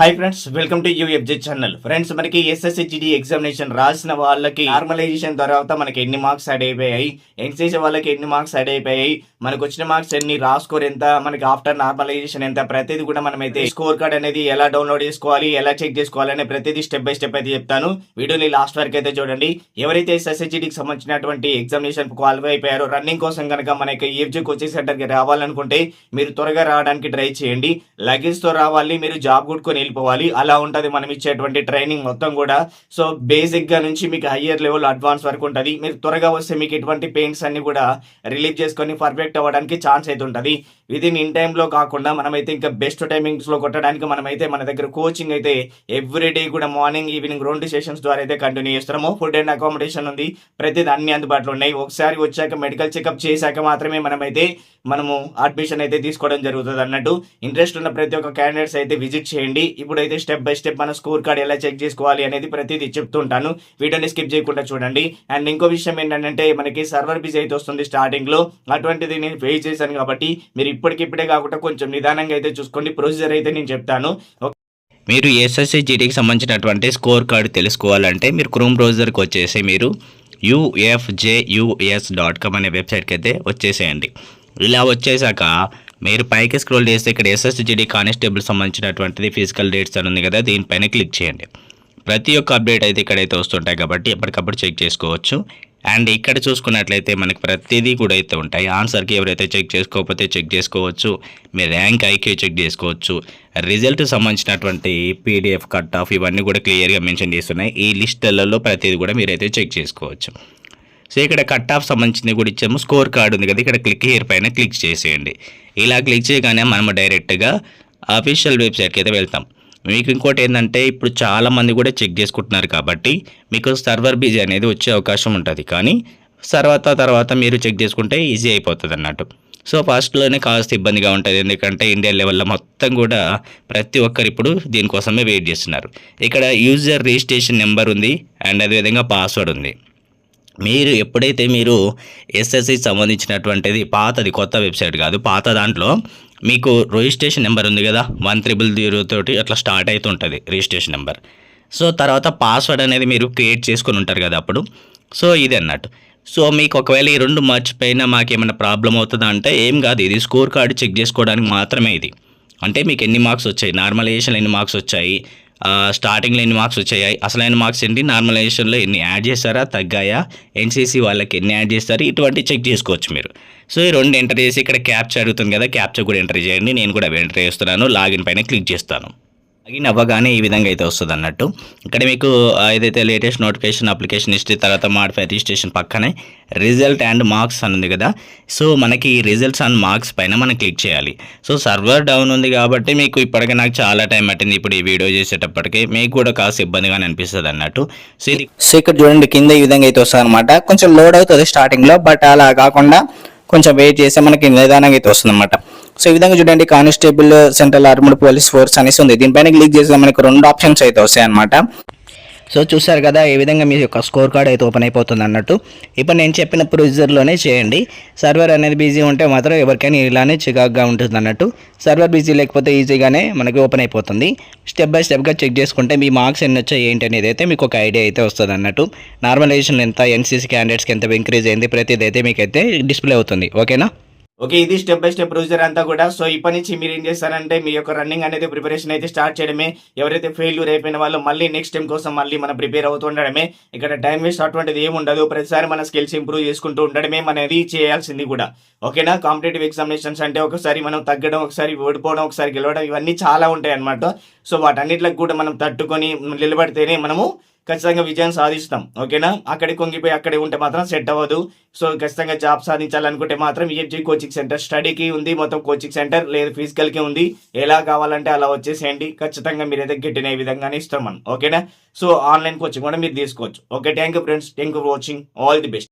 Hi friends welcome to UFG channel friends మనకి SSC GD examination రాసిన వాళ్ళకి నార్మలైజేషన్ తర్వాత మనకి ఎన్ని మార్క్స్ యాడ్ అయిపోయాయి? ఎన్సీసీ వాళ్ళకి ఎన్ని మార్క్స్ యాడ్ అయిపోయాయి? మనకు వచ్చిన మార్క్స్ ఎన్ని? రా స్కోర్ ఎంత? మనకి ఆఫ్టర్ నార్మలైజేషన్ ఎంత? ప్రతిదీ కూడా మనం అయితే స్కోర్ కార్డ్ అనేది ఎలా డౌన్లోడ్ చేసుకోవాలి? ఎలా చెక్ చేసుకోవాలి? అనే ప్రతిదీ స్టెప్ బై స్టెప్ అయితే చెప్తాను. వీడియోని లాస్ట్ వరకు అయితే చూడండి. ఎవరైతే ఎస్ఎస్సిజిడికి సంబంధించినటువంటి ఎగ్జామినేషన్ క్వాలిఫై అయిపోయారో రన్నింగ్ కోసం కనుక మనకి ఈఎఫ్జి కోచింగ్ సెంటర్కి రావాలనుకుంటే మీరు త్వరగా రావడానికి ట్రై చేయండి. లగేజ్తో రావాలి మీరు జాబ్ కొట్టుకొని వెళ్ళిపోవాలి అలా ఉంటుంది మనం ఇచ్చేటువంటి ట్రైనింగ్ మొత్తం కూడా. సో బేసిక్గా నుంచి మీకు హయ్యర్ లెవెల్ అడ్వాన్స్ వరకు ఉంటుంది. మీరు త్వరగా వస్తే మీకు ఇటువంటి పెయింట్స్ అన్ని కూడా రిలీవ్ చేసుకొని పర్ఫెక్ట్ అవ్వడానికి ఛాన్స్ అయితే ఉంటుంది. విత్ ఇన్ ఇన్ టైంలో కాకుండా మనమైతే ఇంకా బెస్ట్ టైమింగ్స్లో కొట్టడానికి మనమైతే మన దగ్గర కోచింగ్ అయితే ఎవ్రీ డే కూడా మార్నింగ్ ఈవినింగ్ రెండు సెషన్స్ ద్వారా అయితే కంటిన్యూ చేస్తున్నాము. ఫుడ్ అండ్ అకామిడేషన్ ఉంది. ప్రతిదీ అన్ని అందుబాటులో ఉన్నాయి. ఒకసారి వచ్చాక మెడికల్ చెకప్ చేశాక మాత్రమే మనమైతే మనము అడ్మిషన్ అయితే తీసుకోవడం జరుగుతుంది అన్నట్టు. ఇంట్రెస్ట్ ఉన్న ప్రతి ఒక్క క్యాండిడేట్స్ అయితే విజిట్ చేయండి. ఇప్పుడైతే స్టెప్ బై స్టెప్ మన స్కోర్ కార్డ్ ఎలా చెక్ చేసుకోవాలి అనేది ప్రతిదీ చెప్తుంటాను. వీడియోని స్కిప్ చేయకుండా చూడండి. అండ్ ఇంకో విషయం ఏంటంటే మనకి సర్వర్ బిజీ అయితే వస్తుంది స్టార్టింగ్లో అటువంటిది నేను ఫేస్ చేశాను కాబట్టి మీరు ఇప్పటికిప్పుడే కాకుండా కొంచెం నిదానంగా అయితే చూసుకోండి. ప్రొసీజర్ అయితే నేను చెప్తాను. మీరు ఎస్ఎస్సి జీటీకి సంబంధించినటువంటి స్కోర్ కార్డు తెలుసుకోవాలంటే మీరు క్రోమ్ బ్రౌజర్కి వచ్చేసి మీరు యూఎఫ్జేయుఎస్ డాట్ కామ్ అనే వెబ్సైట్కి అయితే వచ్చేసేయండి. ఇలా వచ్చేసాక మీరు పైకి స్క్రోల్ చేస్తే ఇక్కడ ఎస్ఎస్జిడి కానిస్టేబుల్ సంబంధించినటువంటిది ఫిజికల్ డేట్స్ అని ఉంది కదా దీనిపైన క్లిక్ చేయండి. ప్రతి ఒక్క అప్డేట్ అయితే ఇక్కడైతే వస్తుంటాయి కాబట్టి ఎప్పటికప్పుడు చెక్ చేసుకోవచ్చు. అండ్ ఇక్కడ చూసుకున్నట్లయితే మనకి ప్రతిదీ కూడా అయితే ఉంటాయి. ఆన్సర్కి ఎవరైతే చెక్ చేసుకోకపోతే చెక్ చేసుకోవచ్చు. మీ ర్యాంక్ ఐక్యూ చెక్ చేసుకోవచ్చు. రిజల్ట్ సంబంధించినటువంటి పీడిఎఫ్ కట్ ఆఫ్ ఇవన్నీ కూడా క్లియర్గా మెన్షన్ చేస్తున్నాయి. ఈ లిస్టులలో ప్రతిదీ కూడా మీరైతే చెక్ చేసుకోవచ్చు. సో ఇక్కడ కట్ ఆఫ్ సంబంధించింది కూడా ఇచ్చాము. స్కోర్ కార్డు ఉంది కదా ఇక్కడ క్లిక్ హియర్ పైన క్లిక్ చేసేయండి. ఇలా క్లిక్ చేయగానే మనము డైరెక్ట్గా అఫీషియల్ వెబ్సైట్కి అయితే వెళ్తాం. మీకు ఇంకోటి ఏంటంటే ఇప్పుడు చాలామంది కూడా చెక్ చేసుకుంటున్నారు కాబట్టి మీకు సర్వర్ బిజీ అనేది వచ్చే అవకాశం ఉంటుంది. కానీ తర్వాత తర్వాత మీరు చెక్ చేసుకుంటే ఈజీ అయిపోతుంది అన్నట్టు. సో ఫస్ట్లోనే కాస్త ఇబ్బందిగా ఉంటుంది. ఎందుకంటే ఇండియా లెవెల్లో మొత్తం కూడా ప్రతి ఒక్కరు ఇప్పుడు దీనికోసమే వెయిట్ చేస్తున్నారు. ఇక్కడ యూజర్ రిజిస్ట్రేషన్ నెంబర్ ఉంది. అండ్ అదేవిధంగా పాస్వర్డ్ ఉంది. మీరు ఎప్పుడైతే మీరు ఎస్ఎస్సి సంబంధించినటువంటిది పాతది కొత్త వెబ్సైట్ కాదు పాత దాంట్లో మీకు రిజిస్ట్రేషన్ నెంబర్ ఉంది కదా వన్ త్రిబుల్ జీరో తోటి అట్లా స్టార్ట్ అవుతుంటుంది రిజిస్ట్రేషన్ నెంబర్. సో తర్వాత పాస్వర్డ్ అనేది మీరు క్రియేట్ చేసుకొని ఉంటారు కదా అప్పుడు. సో ఇది అన్నట్టు. సో మీకు ఒకవేళ ఈ రెండు మర్చిపోయినా మాకు ఏమైనా ప్రాబ్లం అవుతుందా అంటే ఏం కాదు ఇది స్కోర్ కార్డు చెక్ చేసుకోవడానికి మాత్రమే ఇది. అంటే మీకు ఎన్ని మార్క్స్ వచ్చాయి నార్మలైజేషన్ ఎన్ని మార్క్స్ వచ్చాయి స్టార్టింగ్లో ఎన్ని మార్క్స్ వచ్చాయి? అసలైన మార్క్స్ ఏంటి? నార్మలైజేషన్లో ఎన్ని యాడ్ చేస్తారా తగ్గాయా? ఎన్సీసీ వాళ్ళకి ఎన్ని యాడ్ చేస్తారు? ఇటువంటి చెక్ చేసుకోవచ్చు మీరు. సో ఈ రెండు ఎంటర్ చేసి ఇక్కడ క్యాప్చర్ అడుగుతుంది కదా క్యాప్చర్ కూడా ఎంటర్ చేయండి. నేను కూడా అవి ఎంటర్ చేస్తున్నాను. లాగిన్ పైన క్లిక్ చేస్తాను. లాగిన్ అవ్వగానే ఈ విధంగా అయితే వస్తుంది అన్నట్టు ఇక్కడ మీకు ఏదైతే లేటెస్ట్ నోటిఫికేషన్ అప్లికేషన్ హిస్టరీ తర్వాత మాడిఫై రిజిస్ట్రేషన్ పక్కనే రిజల్ట్ అండ్ మార్క్స్ అని ఉంది కదా. సో మనకి ఈ రిజల్ట్స్ అండ్ మార్క్స్ పైన మనం క్లిక్ చేయాలి. సో సర్వర్ డౌన్ ఉంది కాబట్టి మీకు ఇప్పటికే నాకు చాలా టైం పట్టింది ఇప్పుడు ఈ వీడియో చేసేటప్పటికి. మీకు కూడా కాస్త ఇబ్బందిగానే అనిపిస్తుంది అన్నట్టు సో ఇది సో ఇక్కడ చూడండి కింద ఈ విధంగా అయితే వస్తుంది అనమాట కొంచెం లోడ్ అవుతుంది స్టార్టింగ్లో బట్ అలా కాకుండా కొంచెం వెయిట్ చేస్తే మనకి నిదానంగా అయితే వస్తుంది అనమాట సో ఈ విధంగా చూడండి constable central armed police force అనేసి ఉంది. దీనిపైన క్లిక్ చేస్తే మనకి రెండు ఆప్షన్స్ అయితే వస్తాయి అనమాట సో చూసారు కదా ఏ విధంగా మీ యొక్క స్కోర్ కార్డ్ అయితే ఓపెన్ అయిపోతుంది అన్నట్టు. ఇప్పుడు నేను చెప్పిన ప్రొసీజర్లోనే చేయండి. సర్వర్ అనేది బిజీ ఉంటే మాత్రం ఎవరికైనా ఇలానే చికాగ్గా ఉంటుంది అన్నట్టు. సర్వర్ బిజీ లేకపోతే ఈజీగానే మనకి ఓపెన్ అయిపోతుంది. స్టెప్ బై స్టెప్గా చెక్ చేసుకుంటే మీ మార్క్స్ ఎన్ని వచ్చాయి ఏంటి అనేది అయితే మీకు ఒక ఐడియా అయితే వస్తుంది అన్నట్టు. నార్మలైజేషన్ ఎంత ఎన్సీసీ క్యాండిడేట్స్కి ఎంత ఇంక్రీజ్ అయింది ప్రతిదైతే మీకైతే డిస్ప్లే అవుతుంది. ఓకేనా? ఓకే ఇది స్టెప్ బై స్టెప్ ప్రొసీజర్ అంతా కూడా. సో ఇప్పటి నుంచి మీరు ఏం చేస్తారంటే మీ యొక్క రన్నింగ్ అనేది ప్రిపరేషన్ అయితే స్టార్ట్ చేయడమే. ఎవరైతే ఫెయిల్యూర్ అయిపోయిన వాళ్ళు మళ్ళీ నెక్స్ట్ టైం కోసం మళ్ళీ మనం ప్రిపేర్ అవుతుండడమే ఇక్కడ టైం వేస్ట్ అటువంటిది ఏమి ఉండదు. ప్రతిసారి మన స్కిల్స్ ఇంప్రూవ్ చేసుకుంటూ ఉండడమే మనది చేయాల్సింది కూడా. ఓకేనా కాంపిటేటివ్ ఎగ్జామినేషన్స్ అంటే ఒకసారి మనం తగ్గడం ఒకసారి ఓడిపోవడం ఒకసారి గెలవడం ఇవన్నీ చాలా ఉంటాయి అన్నమాట సో వాటన్నిటికి కూడా మనం తట్టుకొని నిలబడితేనే మనము ఖచ్చితంగా విజయం సాధిస్తాం ఓకేనా? అక్కడికి కొంగిపోయి అక్కడే ఉంటే మాత్రం సెట్ అవ్వదు. సో ఖచ్చితంగా జాబ్ సాధించాలనుకుంటే మాత్రం ఈఎఫ్జీ కోచింగ్ సెంటర్ స్టడీకి ఉంది మొత్తం కోచింగ్ సెంటర్ లేదు ఫిజికల్కి ఉంది. ఎలా కావాలంటే అలా వచ్చేసేయండి. ఖచ్చితంగా మీరైతే గిట్టిన విధంగానే ఇస్తాం మనం ఓకేనా? సో ఆన్లైన్ కోచింగ్ కూడా మీరు తీసుకోవచ్చు. Okay thank you friends thank you for watching all the best